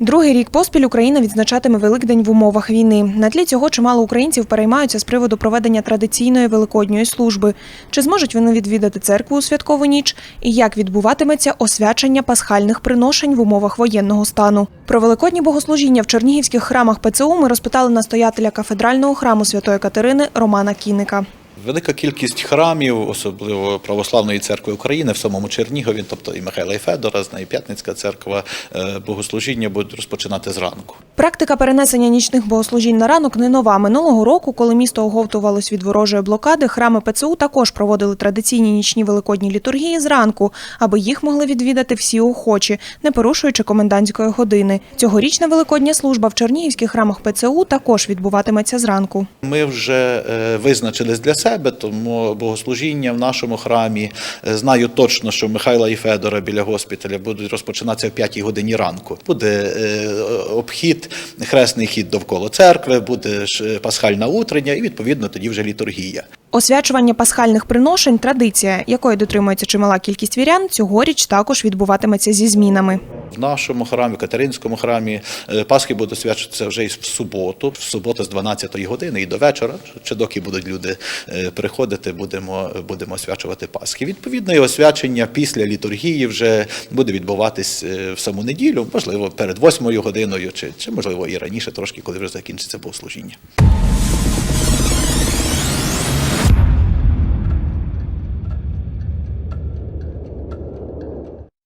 Другий рік поспіль Україна відзначатиме Великдень в умовах війни. На тлі цього чимало українців переймаються з приводу проведення традиційної великодньої служби. Чи зможуть вони відвідати церкву у святкову ніч? І як відбуватиметься освячення пасхальних приношень в умовах воєнного стану? Про великодні богослужіння в чернігівських храмах ПЦУ ми розпитали настоятеля кафедрального храму Святої Катерини Романа Кіника. Велика кількість храмів, особливо Православної церкви України в самому Чернігові, тобто і Михайла і Федора, неї П'ятницька церква, е, богослужіння будуть розпочинати зранку. Практика перенесення нічних богослужінь на ранок не нова. Минулого року, коли місто оговтувалось від ворожої блокади, храми ПЦУ також проводили традиційні нічні великодні літургії зранку, аби їх могли відвідати всі охочі, не порушуючи комендантської години. Цьогорічна великодня служба в чернігівських храмах ПЦУ також відбуватиметься зранку. Ми вже е, визначились для себе, тому богослужіння в нашому храмі е, знаю точно, що Михайла і Федора біля госпіталя будуть розпочинатися в 5 годині ранку. Буде е, обхід, хресний хід довкола церкви, буде пасхальна утрення, і відповідно тоді вже літургія. Освячування пасхальних приношень традиція, якої дотримується чимала кількість вірян, цьогоріч також відбуватиметься зі змінами. В нашому храмі, Катеринському храмі, е, Пасхи будуть свячитися вже і в суботу, в суботу з 12 години і до вечора. Чи доки будуть люди е, приходити, будемо, будемо освячувати Пасхи. Відповідно, і освячення після літургії вже буде відбуватись е, в саму неділю, можливо, перед 8 годиною, чи, чи можливо і раніше, трошки, коли вже закінчиться богослужіння.